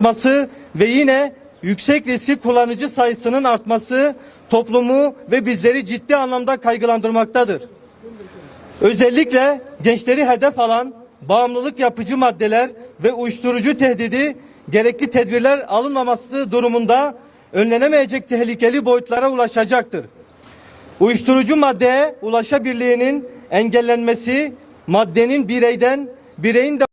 artması ve yine yüksek riskli kullanıcı sayısının artması toplumu ve bizleri ciddi anlamda kaygılandırmaktadır. Özellikle gençleri hedef alan bağımlılık yapıcı maddeler ve uyuşturucu tehdidi gerekli tedbirler alınmaması durumunda önlenemeyecek tehlikeli boyutlara ulaşacaktır. Uyuşturucu maddeye ulaşabilirliğinin engellenmesi, maddenin bireyden, bireyin de